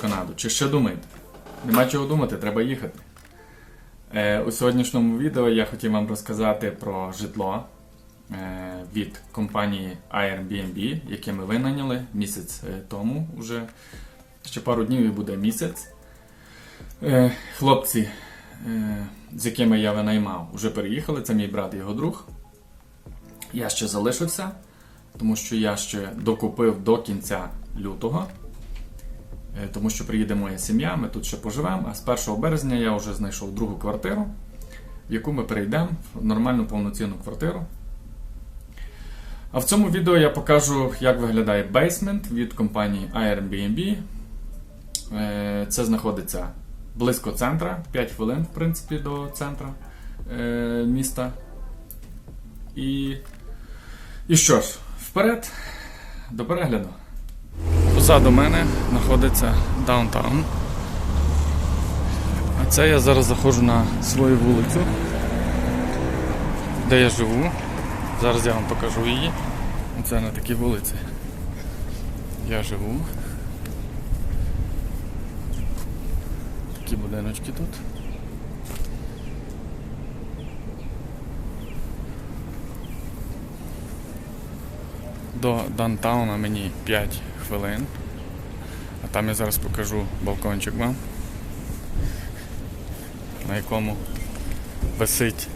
Канаду чи ще думаєте? Нема чого думати, треба їхати. Е, у сьогоднішньому відео я хотів вам розказати про житло е, від компанії Airbnb, яке ми винайняли місяць е, тому. Уже ще пару днів і буде місяць. Е, хлопці, е, з якими я винаймав, вже переїхали. Це мій брат і його друг. Я ще залишився, тому що я ще докупив до кінця лютого. Е, Тому що приїде моя сім'я, ми тут ще поживемо. А з 1 березня я вже знайшов другу квартиру, в яку ми перейдемо в нормальну повноцінну квартиру. А в цьому відео я покажу, як виглядає бейсмент від компанії Airbnb. Е, Це знаходиться близько центра, 5 хвилин, в принципі, до центра е, міста. І, і що ж, вперед, до перегляду. Позаду мене знаходиться даунтаун. А це я зараз заходжу на свою вулицю, де я живу. Зараз я вам покажу її. Це на такій вулиці. Я живу. Такі будиночки тут. До Дантауна мені 5 хвилин. А там я зараз покажу балкончик вам, на якому висить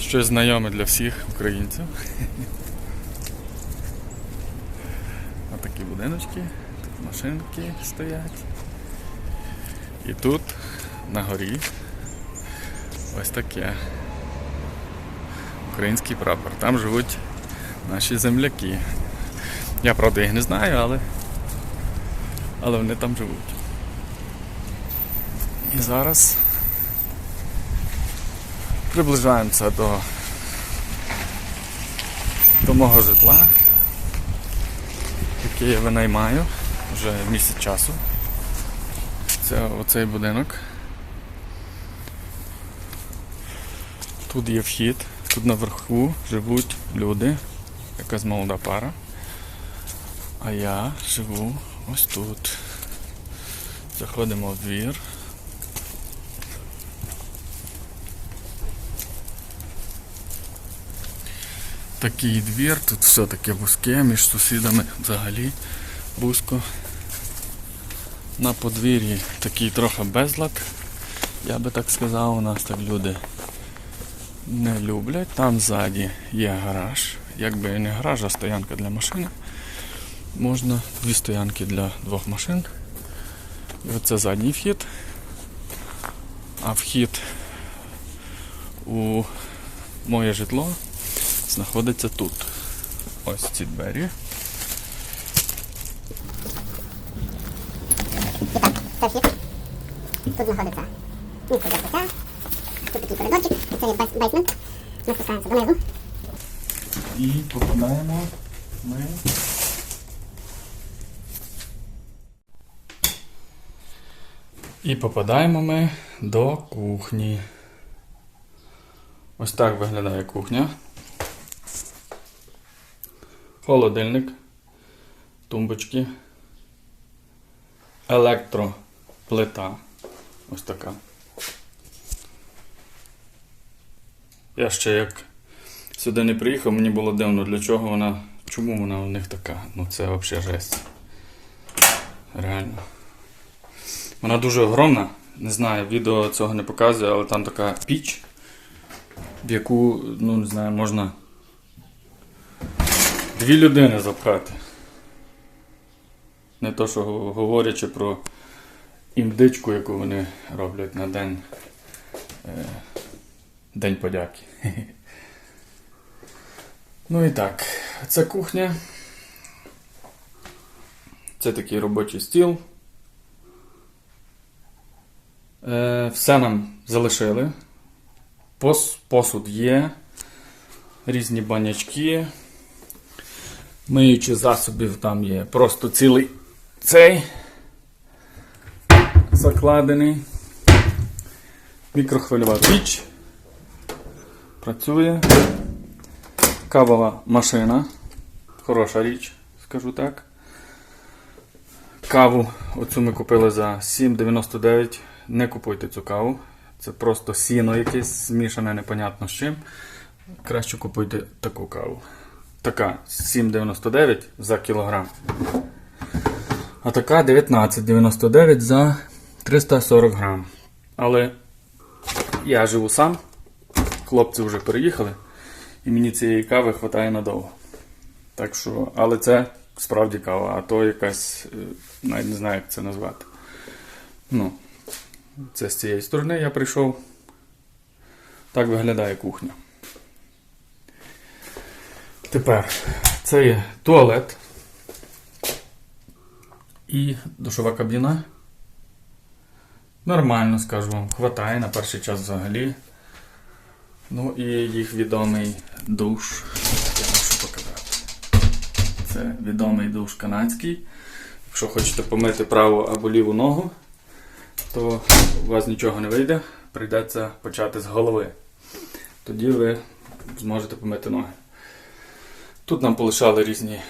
щось знайоме для всіх українців. Отакі будиночки, тут машинки стоять. І тут на горі ось таке. Український прапор. Там живуть наші земляки. Я правда їх не знаю, але, але вони там живуть. І зараз приближаємося до, до мого житла, яке я винаймаю вже місяць часу. Це оцей будинок. Тут є вхід, тут наверху живуть люди, якась молода пара. А я живу ось тут. Заходимо в двір. Такий двір, тут все таке вузьке, між сусідами взагалі вузько. На подвір'ї такий трохи безлад, я би так сказав, у нас так люди не люблять. Там ззаді є гараж. Якби не гараж, а стоянка для машини. Можна дві стоянки для двох машин. І оце задній вхід. А вхід у моє житло знаходиться тут. Ось ці двері. Тут знаходиться місце для життя. Тут такий коридорчик. Це є бейсмент. Ми спускаємося донизу. І попадаємо ми. І попадаємо ми до кухні. Ось так виглядає кухня. Холодильник, тумбочки, електроплита. Ось така. Я ще як сюди не приїхав, мені було дивно, для чого вона. Чому вона у них така? Ну це взагалі жесть. Реально. Вона дуже огромна. Не знаю, відео цього не показує, але там така піч, в яку, ну не знаю, можна дві людини запхати. Не то, що говорячи про індичку, яку вони роблять на день, е, День подяки. Ну і так, це кухня. Це такий робочий стіл. Е, все нам залишили. Пос, посуд є. Різні банячки. Миючи засобів там є просто цілий цей закладений. Мікрохвильова піч. Працює. Кавова машина. Хороша річ, скажу так. Каву оцю ми купили за 7,99. Не купуйте цю каву. Це просто сіно якесь змішане непонятно з чим. Краще купуйте таку каву. Така 7,99 за кілограм. А така 19,99 за 340 грам. Але я живу сам, хлопці вже переїхали, і мені цієї кави вистачає надовго. Так що, але це справді кава, а то якась, е, навіть не знаю, як це назвати. Ну, це з цієї сторони я прийшов. Так виглядає кухня. Тепер це є туалет і душова кабіна. Нормально, скажу вам, хватає на перший час взагалі. Ну і їх відомий душ. Я можу показати. Це відомий душ канадський. Якщо хочете помити праву або ліву ногу, то у вас нічого не вийде. Прийдеться почати з голови. Тоді ви зможете помити ноги. Тут нам полишали різні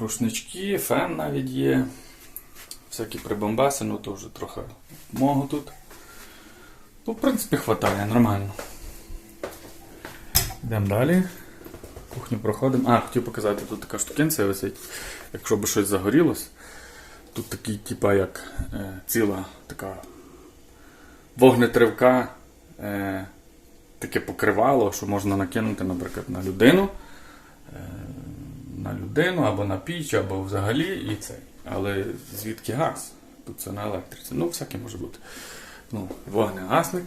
рушнички, фен навіть є. Всякі прибамбаси, ну то вже трохи мого тут. Ну, в принципі, хватає, нормально. Йдемо далі. Кухню проходимо. А, хотів показати, тут така штукенція висить. Якщо б щось загорілось, тут такий, типа, як е, ціла така вогнетривка, е, таке покривало, що можна накинути, наприклад, на людину. Е, на людину або на піч, або взагалі і цей. Але звідки газ? Тут це на електриці. Ну, всяке може бути. Ну, вогнегасник.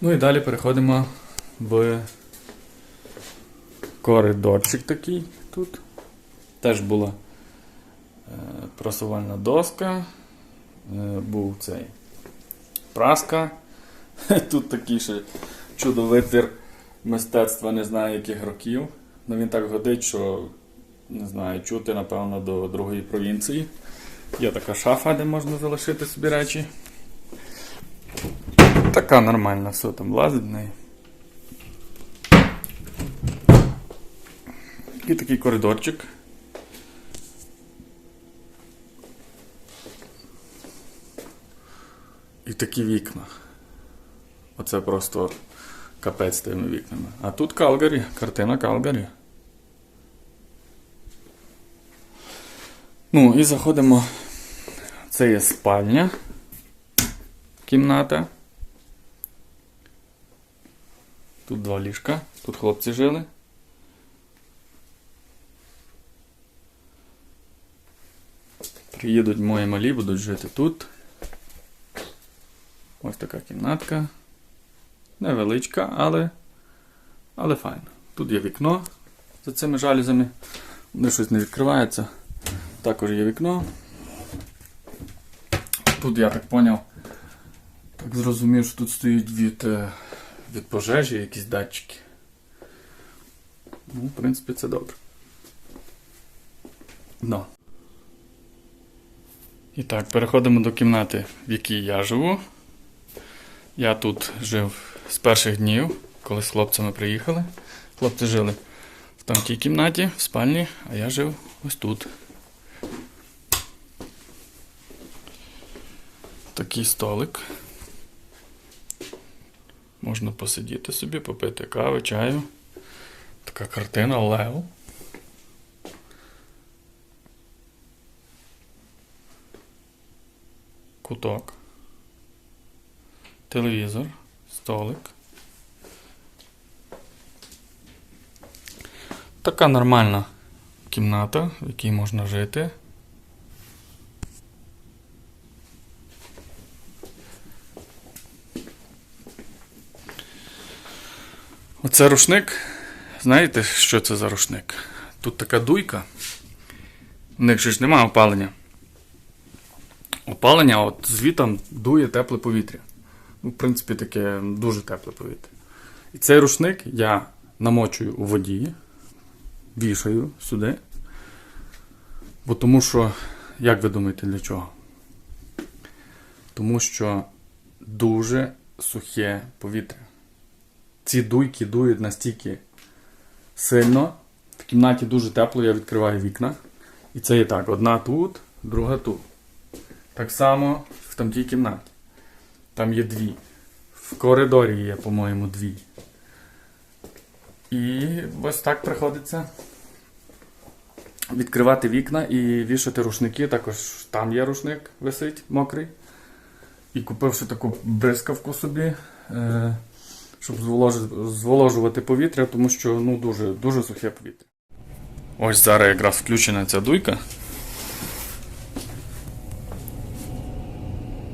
Ну і далі переходимо в коридорчик такий тут. Теж була е, просувальна доска, е, був цей праска. Тут такий ще чудовитир мистецтва не знаю яких років. Ну він так годить, що не знаю, чути, напевно, до другої провінції. Є така шафа, де можна залишити собі речі. Така нормальна, все там влазить в неї. І такий коридорчик. І такі вікна. Оце просто капець тими вікнами. А тут Калгарі, картина Калгарі. Ну і заходимо. Це є спальня. Кімната. Тут два ліжка. Тут хлопці жили. Приїдуть мої малі, будуть жити тут. Ось така кімнатка. Невеличка, але, але файно. Тут є вікно за цими жалюзами. Вони щось не відкриваються. Також є вікно. Тут я так поняв, так зрозумів, що тут стоїть від, е, від пожежі якісь датчики. Ну, в принципі, це добре. Ну. І так, переходимо до кімнати, в якій я живу. Я тут жив з перших днів, коли з хлопцями приїхали. Хлопці жили в там тій кімнаті, в спальні, а я жив ось тут. Такий столик. Можна посидіти собі, попити кави, чаю. Така картина Лео. Куток. Телевізор, столик. Така нормальна кімната, в якій можна жити. Оце рушник. Знаєте, що це за рушник? Тут така дуйка. У них же ж немає опалення. Опалення, от звітом дує тепле повітря. Ну, в принципі, таке дуже тепле повітря. І цей рушник я намочую у воді, вішаю сюди. Бо тому що, як ви думаєте, для чого? Тому що дуже сухе повітря. Ці дуйки дують настільки сильно. В кімнаті дуже тепло, я відкриваю вікна. І це і так, одна тут, друга тут. Так само в тамтій кімнаті. Там є дві. В коридорі є, по-моєму, дві. І ось так приходиться відкривати вікна і вішати рушники. Також там є рушник, висить мокрий. І купивши таку бризкавку собі, е, щоб зволожувати повітря, тому що ну, дуже, дуже сухе повітря. Ось зараз якраз включена ця дуйка.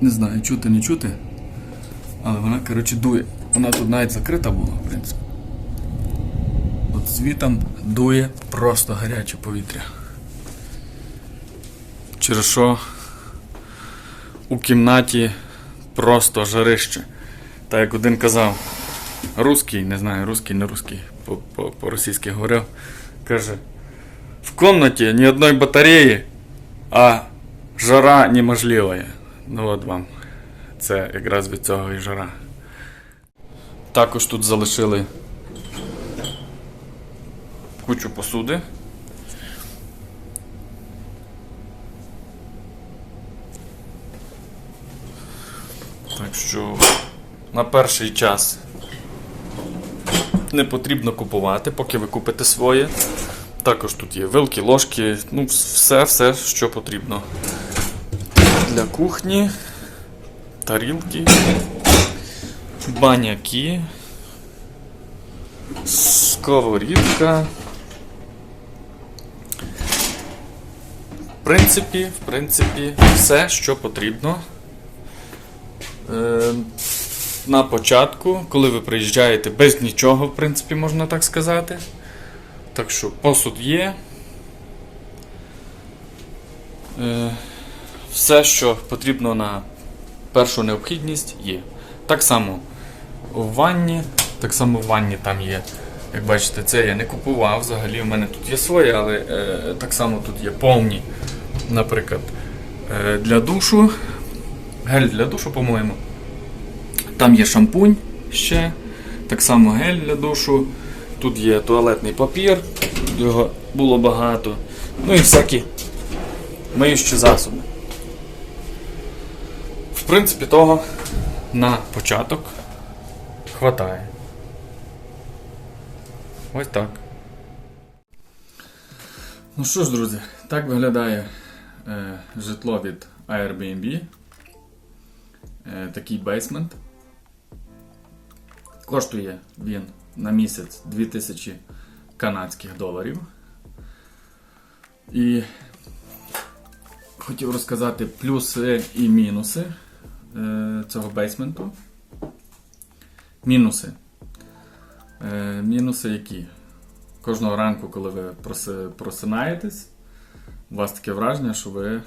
Не знаю, чути, не чути. Але вона, коротше, дує. Вона тут навіть закрита була, в принципі. От звітом дує просто гаряче повітря. Через що у кімнаті просто жарище. Так як один казав, русський, не знаю, русський, не русський, по- по- по-російськи говорив, каже, в комнаті ні одної батареї, а жара неможлива. Ну от вам. Це якраз від цього і жара. Також тут залишили кучу посуди. Так що на перший час не потрібно купувати, поки ви купите своє. Також тут є вилки, ложки, ну все, все, що потрібно. Для кухні, тарілки, баняки, сковорідка. В принципі, в принципі, все, що потрібно. Е, на початку, коли ви приїжджаєте без нічого, в принципі, можна так сказати. Так що посуд є. Е, все, що потрібно на першу необхідність, є. Так само в ванні, так само в ванні там є. Як бачите, це я не купував взагалі. У мене тут є своє, але е, так само тут є повні, наприклад, е, для душу. Гель для душу, по-моєму. Там є шампунь ще, так само гель для душу. Тут є туалетний папір, його було багато. Ну і всякі миючі засоби. В принципі, того на початок хватає. Ось так. Ну що ж, друзі, так виглядає е, житло від Airbnb. Е, такий бейсмент. Коштує він на місяць 2000 канадських доларів. І хотів розказати плюси і мінуси е, цього бейсменту. Мінуси. Е, мінуси які? Кожного ранку, коли ви просинаєтесь, у вас таке враження, що ви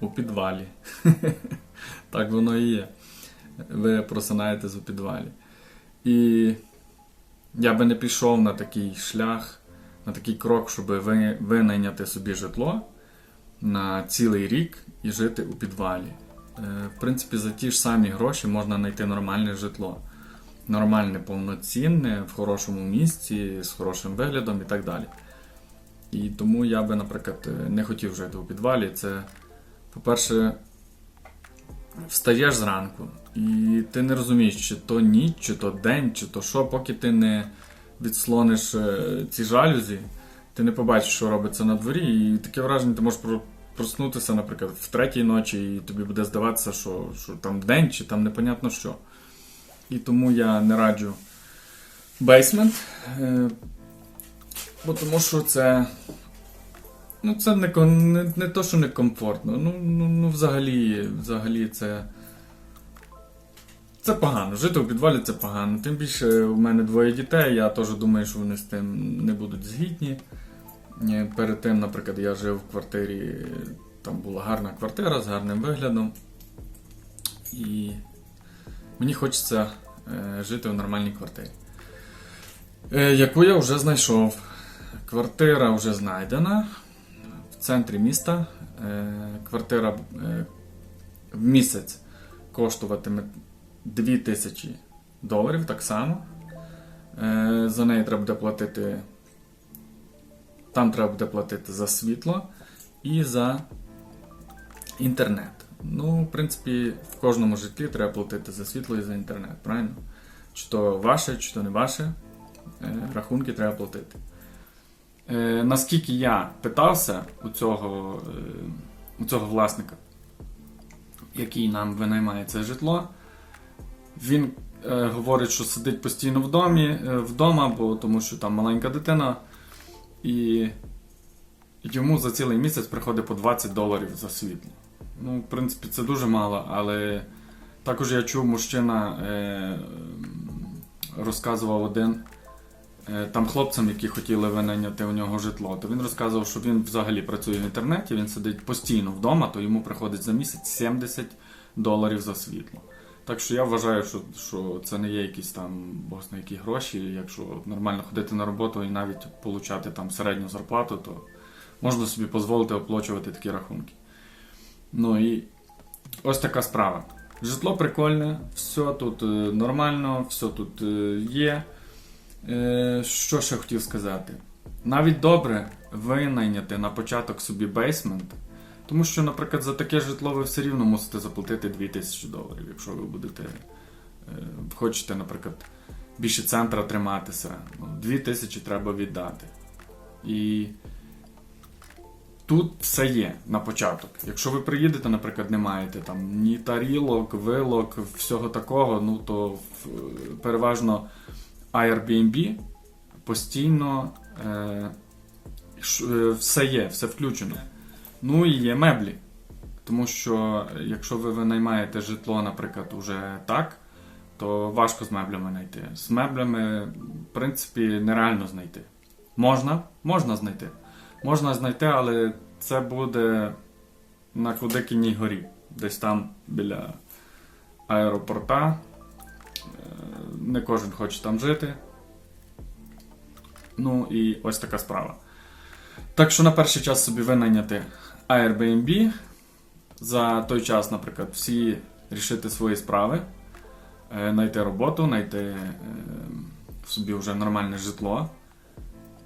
у підвалі. Так воно і є. Ви просинаєтесь у підвалі. І я би не пішов на такий шлях, на такий крок, щоб винайняти собі житло на цілий рік і жити у підвалі. Е, В принципі, за ті ж самі гроші можна знайти нормальне житло. Нормальне, повноцінне, в хорошому місці, з хорошим виглядом і так далі. І тому я би, наприклад, не хотів жити у підвалі. Це, по-перше, встаєш зранку, і ти не розумієш, чи то ніч, чи то день, чи то що, поки ти не відслониш е, ці жалюзі, ти не побачиш, що робиться на дворі, і таке враження, ти можеш проснутися, наприклад, в третій ночі, і тобі буде здаватися, що, що там день, чи там непонятно що. І тому я не раджу бейсмент. Бо тому що це. Ну, це не, не, не то, що не комфортно. Ну, ну, ну взагалі, взагалі це. Це погано. Жити у підвалі це погано. Тим більше у мене двоє дітей, я теж думаю, що вони з тим не будуть згідні. Е, Перед тим, наприклад, я жив в квартирі, там була гарна квартира з гарним виглядом. І мені хочеться е, жити в нормальній квартирі. Е, яку я вже знайшов. Квартира вже знайдена в центрі міста. Квартира в місяць коштуватиме 2000 доларів так само. Е, за неї треба буде платити Там треба буде платити за світло і за інтернет. Ну, в принципі, в кожному житлі треба платити за світло і за інтернет, правильно? Чи то ваше, чи то не ваше, е, рахунки треба платити. Е, наскільки я питався у цього, у цього власника, який нам винаймає це житло, він е, говорить, що сидить постійно в домі, е, вдома, бо тому що там маленька дитина, і йому за цілий місяць приходить по 20 доларів за світло. Ну, в принципі, це дуже мало, але також я чув, мужчина е, розказував один. е, Там хлопцям, які хотіли винайняти у нього житло, то він розказував, що він взагалі працює в інтернеті, він сидить постійно вдома, то йому приходить за місяць 70 доларів за світло. Так що я вважаю, що, що це не є якісь там на які гроші. Якщо нормально ходити на роботу і навіть получати там середню зарплату, то можна собі дозволити оплачувати такі рахунки. Ну і ось така справа. Житло прикольне, все тут е, нормально, все тут е, є. Е, Що ще хотів сказати? Навіть добре винайняти на початок собі бейсмент, тому що, наприклад, за таке житло ви все рівно мусите заплатити 2000 доларів, якщо ви будете е, хочете, наприклад, більше центра триматися. Ну, 2000 треба віддати. І тут все є на початок. Якщо ви приїдете, наприклад, не маєте там ні тарілок, вилок, всього такого, ну то в- переважно Airbnb постійно е, ш- е, все є, все включено. Ну і є меблі. Тому що якщо ви винаймаєте житло, наприклад, уже так, то важко з меблями знайти. З меблями, в принципі, нереально знайти. Можна, можна знайти. Можна знайти, але це буде на Кудикіній горі, десь там біля аеропорта. Е, Не кожен хоче там жити. Ну і ось така справа. Так що на перший час собі винайняти Airbnb. За той час, наприклад, всі рішити свої справи, е, знайти роботу, знайти е, собі вже нормальне житло,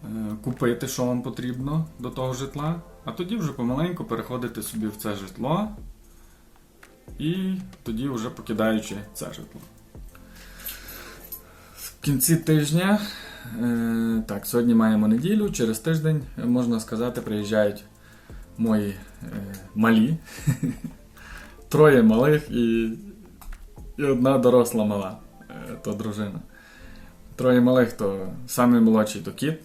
е, купити, що вам потрібно до того житла, а тоді вже помаленьку переходити собі в це житло і тоді вже покидаючи це житло. В кінці тижня, так, сьогодні маємо неділю, через тиждень, можна сказати, приїжджають мої е, малі. Троє малих і, і одна доросла мала, е, то дружина. Троє малих то самий молодший то кіт.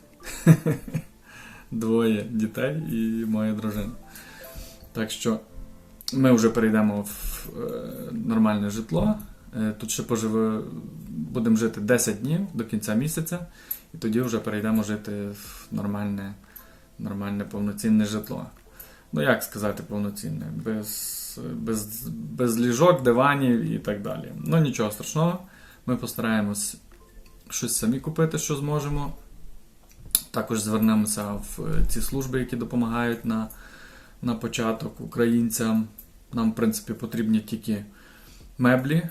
Двоє дітей і моя дружина. Так що ми вже перейдемо в е, нормальне житло. Тут ще поживе, будемо жити 10 днів до кінця місяця, і тоді вже перейдемо жити в нормальне, нормальне повноцінне житло. Ну, як сказати, повноцінне, без, без, без ліжок, диванів і так далі. Ну, нічого страшного. Ми постараємось щось самі купити, що зможемо. Також звернемося в ці служби, які допомагають на, на початок українцям. Нам, в принципі, потрібні тільки меблі,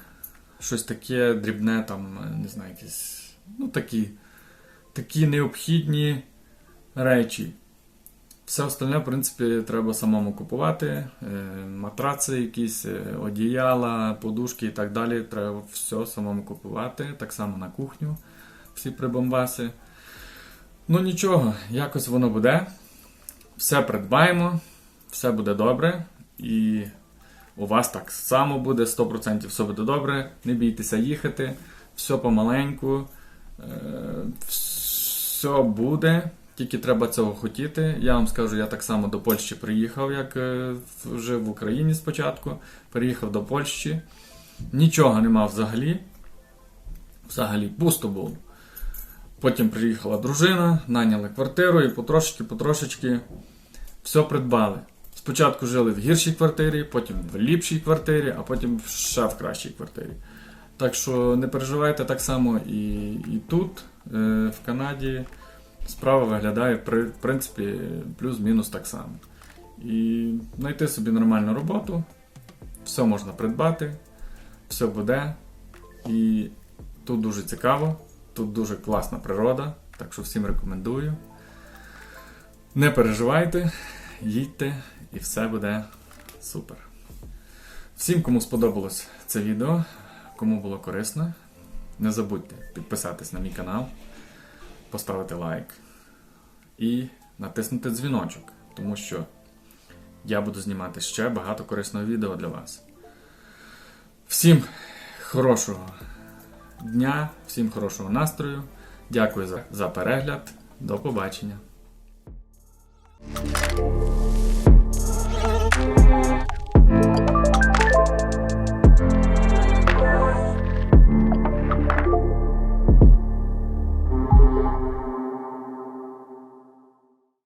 щось таке дрібне, там, не знаю, якісь, ну, такі, такі необхідні речі. Все остальне, в принципі, треба самому купувати. Е, Матраци, якісь, е, одіяла, подушки і так далі. Треба все самому купувати. Так само на кухню, всі прибамбаси. Ну нічого, якось воно буде. Все придбаємо, все буде добре. І у вас так само буде 100% все буде добре. Не бійтеся їхати, все помаленьку, е, все буде. Тільки треба цього хотіти. Я вам скажу, я так само до Польщі приїхав, як е, жив в Україні спочатку. Приїхав до Польщі. Нічого не мав взагалі. Взагалі пусто було. Потім приїхала дружина, наняли квартиру і потрошечки, потрошечки все придбали. Спочатку жили в гіршій квартирі, потім в ліпшій квартирі, а потім ще в кращій квартирі. Так що не переживайте так само і, і тут, е, в Канаді, справа виглядає при- в принципі плюс-мінус так само. І знайти собі нормальну роботу, все можна придбати, все буде. І тут дуже цікаво, тут дуже класна природа, так що всім рекомендую. Не переживайте, їдьте і все буде супер. Всім, кому сподобалось це відео, кому було корисно, не забудьте підписатись на мій канал, поставити лайк і натиснути дзвіночок, тому що я буду знімати ще багато корисного відео для вас. Всім хорошого дня, всім хорошого настрою. Дякую за, за перегляд. До побачення.